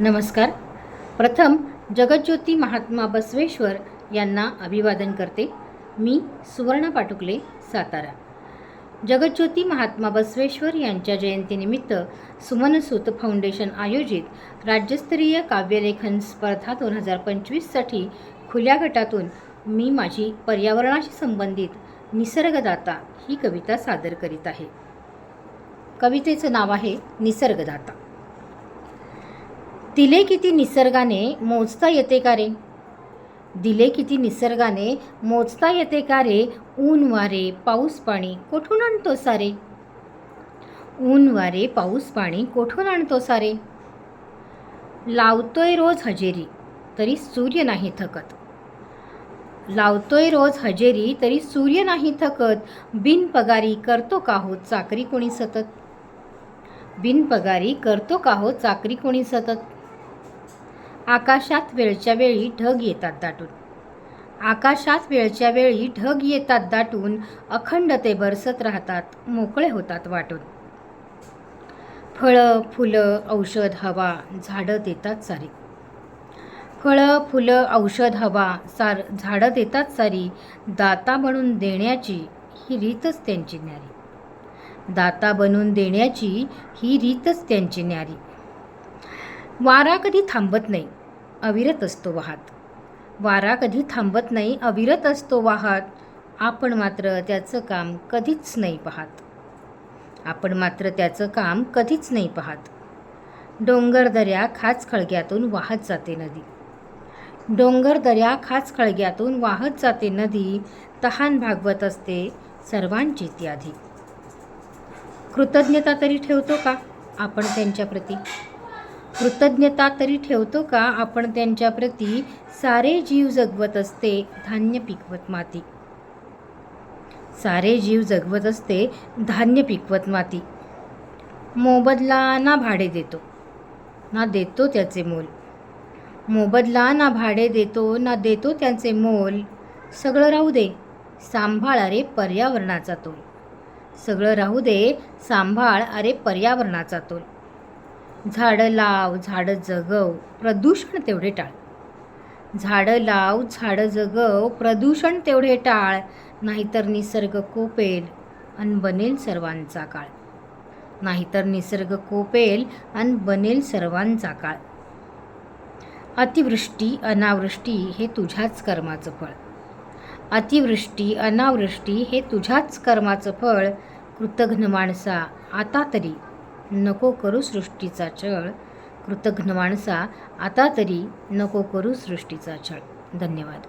नमस्कार. प्रथम जगज्योती महात्मा बसवेश्वर यांना अभिवादन करते. मी सुवर्णा पाटुकले सातारा. जगज्योती महात्मा बसवेश्वर यांच्या जयंतीनिमित्त सुमनसूत फाउंडेशन आयोजित राज्यस्तरीय काव्यलेखन स्पर्धा दोन हजार पंचवीससाठी खुल्या गटातून मी माझी पर्यावरणाशी संबंधित निसर्गदाता ही कविता सादर करीत आहे. कवितेचं नाव आहे निसर्गदाता. दिले किती निसर्गाने मोजता येते का रे? दिले किती निसर्गाने मोजता येते का रे? ऊन वारे पाऊस पाणी कोठून आणतो सारे? ऊन वारे पाऊस पाणी कोठून आणतो सारे? लावतोय रोज हजेरी तरी सूर्य नाही थकत. लावतोय रोज हजेरी तरी सूर्य नाही थकत. बिनपगारी करतो का हो चाकरी कोणी सतत? बिनपगारी करतो का हो चाकरी कोणी सतत? आकाशात वेळच्या वेळी ढग येतात दाटून. आकाशात वेळच्या वेळी ढग येतात दाटून अखंड ते बरसत राहतात मोकळे होतात वाटून. फळं फुलं औषध हवा झाडं देतात सारी. फळं फुलं औषध हवा सार झाडं देतात सारी. दाता बनून देण्याची ही रीतच त्यांची न्यारी. दाता बनून देण्याची ही रीतच त्यांची न्यारी. वारा कधी थांबत नाही अविरत असतो वाहत. वारा कधी थांबत नाही अविरत असतो वाहत. आपण मात्र त्याचं काम कधीच नाही पाहत. आपण मात्र त्याचं काम कधीच नाही पाहत. डोंगर दऱ्या खाच खळग्यातून वाहत जाते नदी. डोंगर दऱ्या खाच खळग्यातून वाहत जाते नदी. तहान भागवत असते सर्वांची ती आधी कृतज्ञता तरी ठेवतो का आपण त्यांच्याप्रती? कृतज्ञता तरी ठेवतो का? आपण त्यांच्याप्रती सारे जीव जगवत असते धान्य पिकवत माती. सारे जीव जगवत असते धान्य पिकवत माती. मोबदला ना भाडे देतो ना देतो त्याचे मोल. मोबदला ना भाडे देतो ना देतो त्यांचे मोल. सगळं राहू दे सांभाळ अरे पर्यावरणाचा तोल. सगळं राहू दे सांभाळ अरे पर्यावरणाचा तोल. झाडं लाव झाडं जगव प्रदूषण तेवढे टाळ. झाडं लाव झाडं जगव प्रदूषण तेवढे टाळ नाहीतर निसर्ग कोपेल अन बनेल सर्वांचा काळ. नाहीतर निसर्ग कोपेल अन बनेल सर्वांचा काळ. अतिवृष्टी अनावृष्टी हे तुझ्याच कर्माचं फळ. अतिवृष्टी अनावृष्टी हे तुझ्याच कर्माचं फळ. कृतघ्न माणसा आता तरी नको करू सृष्टीचा छळ. कृतघ्न माणसा आता तरी नको करू सृष्टीचा छळ. धन्यवाद.